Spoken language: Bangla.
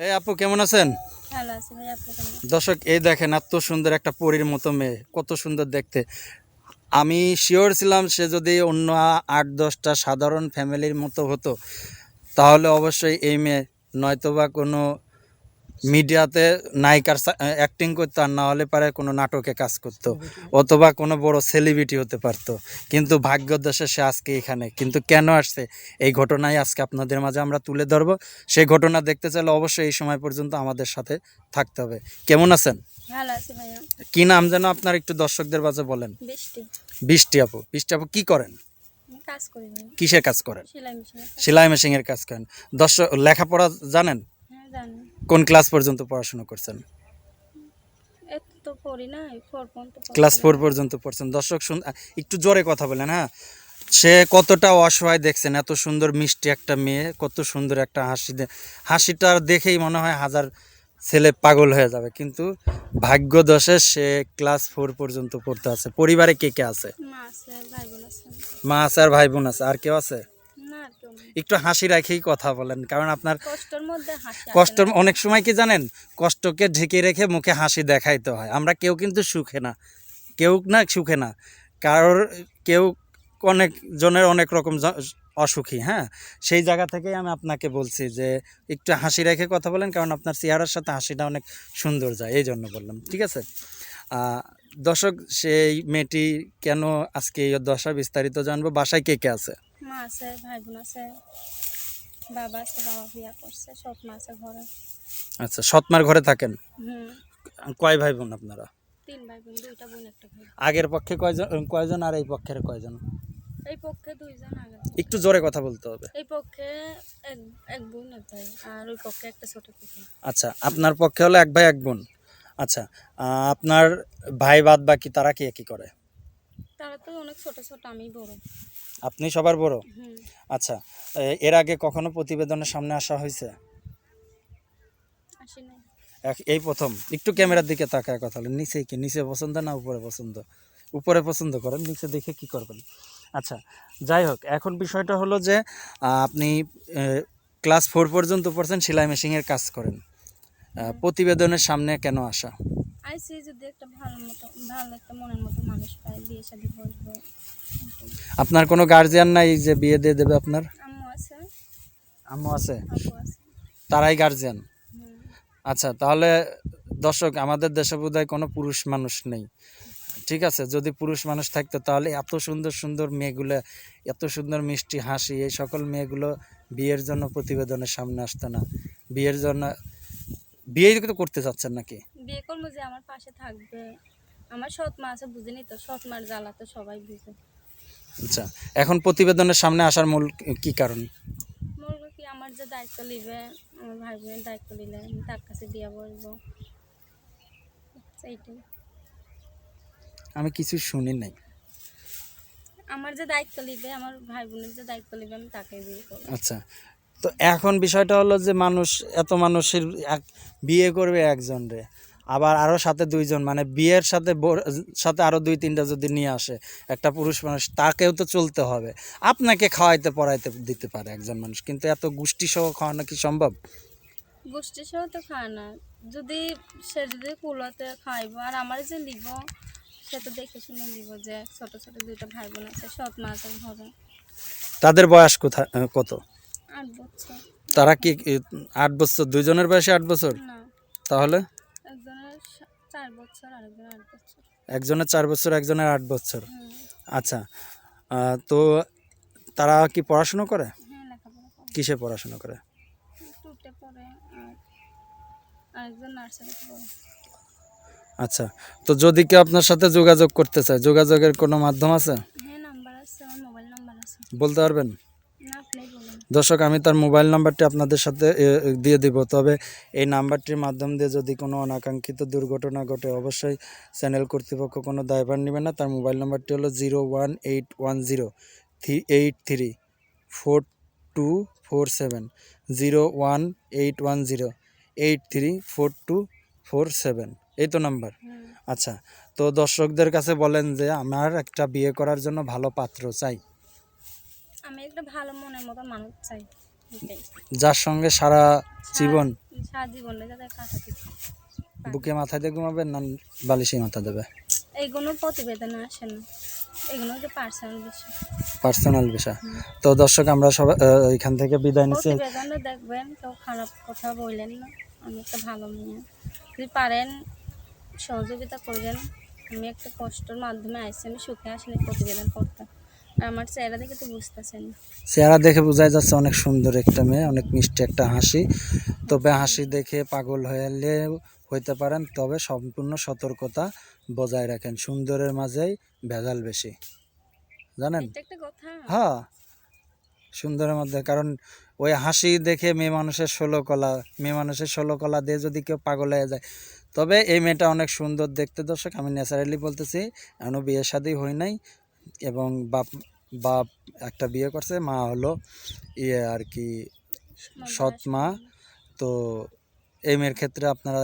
এই আপু কেমন আছেন? দর্শক এই দেখেন এত সুন্দর একটা পরীর মতো মেয়ে কত সুন্দর দেখতে আমি শিওর ছিলাম সে যদি অন্য আট দশটা সাধারণ ফ্যামিলির মতো হতো তাহলে অবশ্যই এই মেয়ে নয়তো বা কোনো মিডিয়াতে নায়িকার অ্যাক্টিং করতো আর না হলে পারে কোনো নাটকে কাজ করতো অথবা কোনো বড় সেলিব্রিটি হতে পারতো। কিন্তু ভাগ্যদশে সে আজকে এখানে। কিন্তু কেন আসছে? এই ঘটনাই আজকে আপনাদের মাঝে আমরা তুলে ধরবো। সেই ঘটনা দেখতে চাইলে অবশ্যই এই সময় পর্যন্ত আমাদের সাথে থাকতে হবে। কেমন আছেন? কি নাম যেন আপনার একটু দর্শকদের মাঝে বলেন? বৃষ্টি। আপু। বৃষ্টি আপু কি করেন? কিসের কাজ করেন? সেলাই মেশিনের কাজ। করেন। দর্শক লেখাপড়া জানেন? হ্যাঁ কোন ক্লাস পর্যন্ত পড়াশোনা করছেন। ক্লাস ফোর পর্যন্ত পড়ছেন। দর্শক শুন একটু জোরে কথা বলেন হ্যাঁ? সে কতটা অসহায় দেখছেন এত সুন্দর মিষ্টি একটা মেয়ে কত সুন্দর একটা হাসি হাসিটা দেখেই মনে হয় হাজার ছেলে পাগল হয়ে যাবে। কিন্তু ভাগ্যদশে সে ক্লাস ফোর পর্যন্ত পড়তে আছে। পরিবারে কে কে আছে। মা আছে আর ভাই বোন আছে। আর কেউ আছে? একটু হাসি রাখেই কথা বলেন কারণ আপনার কষ্টের মধ্যে কষ্ট অনেক সময় কি জানেন কষ্টকে ঢেকে রেখে মুখে হাসি দেখাইতে হয়। আমরা কেউ কিন্তু সুখে না কেউ না সুখে না কারোর কেউ অনেক জনের অনেক রকম অসুখী হ্যাঁ? সেই জায়গা থেকেই আমি আপনাকে বলছি যে একটু হাসি রেখে কথা বলেন কারণ আপনার চেহারার সাথে হাসিটা অনেক সুন্দর যায় এই জন্য বললাম ঠিক আছে? দর্শক সেই মেয়েটি কেন আজকে এই দশা বিস্তারিত জানব? বাসায় কে কে আছে? মা আছে ভাই বোন আছে বাবা আছে বাবা বিয়া করছে সব মা আছে ঘরে। আচ্ছা সৎমার ঘরে থাকেন? হুম। কয় ভাই বোন আপনারা? তিন ভাই বোন দুইটা বোন একটা ভাই। আগের পক্ষে কয়জন কয়জন আর এই পক্ষের কয়জন? এই পক্ষে দুইজন আগে একটু জোরে কথা বলতে হবে। এই পক্ষে এক এক বোন এক ভাই আর ওই পক্ষে একটা ছোট পুকুর আচ্ছা আপনার পক্ষে হলো এক ভাই এক বোন। আচ্ছা আপনার ভাই বাদ বাকি তারা কি কি করে? তারা তো অনেক ছোট ছোট আমি বড়। আপনি সবার বড়? আচ্ছা এর আগে কখনো প্রতিবেদনের সামনে আসা হয়েছে? এই প্রথম। একটু ক্যামেরার দিকে তাকায় কথা বলেন। নিচে কি? নিচে পছন্দ না উপরে পছন্দ? উপরে পছন্দ করেন নিচে দেখে কি করবেন? আচ্ছা যাই হোক এখন বিষয়টা হলো যে আপনি ক্লাস ফোর পর্যন্ত পড়ছেন সেলাই মেশিনের কাজ করেন। প্রতিবেদনের সামনে কেন আসা? আইসি যদি একটা ভালো মতো ভালো একটা মনের মতো মানুষ পাই বিয়ে শাদি বসবো আপনার কোনো গার্জিয়ান নাই যে বিয়ে দিয়ে দেবে আপনার? আম্মু আছে। আম্মু আছে? তারাই গার্জিয়ান আচ্ছা তাহলে দর্শক আমাদের দেশে বোধহয় কোনো পুরুষ মানুষ নেই। ঠিক আছে যদি পুরুষ মানুষ থাকতো তাহলে এত সুন্দর সুন্দর মেয়েগুলো এত সুন্দর মিষ্টি হাসি এই সকল মেয়েগুলো বিয়ের জন্য প্রতিবেদনের সামনে আসতো না। বিয়ের জন্য বিয়ে তো করতে চাচ্ছেন নাকি? বিয়ে করব যে আমার পাশে থাকবে। আমার সৎ মা আছে বুঝিনি তো? সৎ মার জ্বালা তো সবাই বুঝে। আচ্ছা এখন প্রতিবেদনের সামনে আসার মূল কি কারণ? বলব কি? আমার যে দায়িত্ব নিবে আমার ভাই বোনের দায়িত্ব নিলে আমি তার কাছে দিয়ে বলব এইটাই আমি কিছু শুনি নাই। আমার যে দায়িত্ব নিবে আমার ভাই বোনের যে দায়িত্ব নিবে আমি তাকে বিয়ে করব। আচ্ছা তো এখন বিষয়টা হলো যে মানুষ এত মানুষের এক বিয়ে করবে একজন রে। আবার আরও সাথে দুইজন মানে বিয়ের সাথে সাথে আরও দুই তিনটা যদি নিয়ে আসে একটা পুরুষ মানুষ তাকেও তো চলতে হবে। আপনাকে খাওয়াইতে পড়াইতে দিতে পারে একজন মানুষ কিন্তু এত গোষ্ঠী সহ খাওয়ানো কি সম্ভব? গোষ্ঠী সহ তো খায় না। যদি সে যদি কুলোতে খাইব আর আমার যে নিব সে তো দেখে শুনে নিব যে ছোট ছোট দুইটা ভাই বোন আছে সৎ মা আছে তাদের বয়স কোথায় কত? আট বছর। তারা কি আট বছর? দুইজনের বয়সে আট বছর? তাহলে? একজনের চার বছর একজনের আট বছর। আচ্ছা তো তারা কি পড়াশুনো করে? হ্যাঁ কিসে পড়াশুনো করে? আচ্ছা তো যদি কেউ আপনার সাথে যোগাযোগ করতে চায় যোগাযোগের কোনো মাধ্যম আছে? হ্যাঁ বলতে পারবেন? দর্শক আমি তার মোবাইল নাম্বারটি আপনাদের সাথে দিয়ে দিব। তবে এই নাম্বারটির মাধ্যম দিয়ে যদি কোনো অনাকাঙ্ক্ষিত দুর্ঘটনা ঘটে অবশ্যই চ্যানেল কর্তৃপক্ষ কোনো দায়ভার নেবে না। তার মোবাইল নাম্বারটি হলো zero one eight one zero three eight three four two four seven. Zero one eight one zero eight three four two four seven. এই তো নাম্বার। আচ্ছা তো দর্শকদের কাছে বলেন যে আমার একটা বিয়ে করার জন্য ভালো পাত্র চাই। আমি একটা ভালো মনের মতো মানুষ চাই যার সঙ্গে সারা জীবন? সারা- জীবনে যাতে কাটাতে। বুকে মাথায় দিয়ে ঘুমাবে না বালিশে মাথা দেবে? এইগুলো প্রতিবেদন আসে না। এগুলো যে পার্সোনাল বিষয়। পার্সোনাল বিষয়। তো দর্শক আমরা সবাই আহ, এখান থেকে বিদায় নিচ্ছি। প্রতিবেদনটা দেখবেন কেউ খারাপ কথা বললেন না। আমি একটা ভালো মেয়ে। যদি পারেন সহযোগিতা করবেন। আমি একটা কষ্টের মাধ্যমে আসছি আমি সুখে আসিনি প্রতিবেদন করতে। আর আমার চেহারা দেখে তো বুঝতেছেন। চেহারা দেখে বোঝাই যাচ্ছে অনেক সুন্দর একটা মেয়ে অনেক মিষ্টি একটা হাসি। তবে হাসি দেখে পাগল হলে হইতে পারেন তবে সম্পূর্ণ সতর্কতা বজায় রাখেন। সুন্দরের মাঝেই ভেজাল বেশি। জানেন? হ্যাঁ সুন্দরের মধ্যে। কারণ ওই হাসি দেখে মেয়ে মানুষের ষোলো কলা মেয়ে মানুষের ষোলো কলা দিয়ে যদি কেউ পাগল হয়ে যায়। তবে এই মেয়েটা অনেক সুন্দর দেখতে। দর্শক আমি ন্যাচারালি বলতেছি এখনও বিয়ে শাদী হই নাই এবং বাপ বাপ একটা বিয়ে করছে মা হলো ইয়ে আর কি সৎ মা। তো এই মেয়ের ক্ষেত্রে আপনারা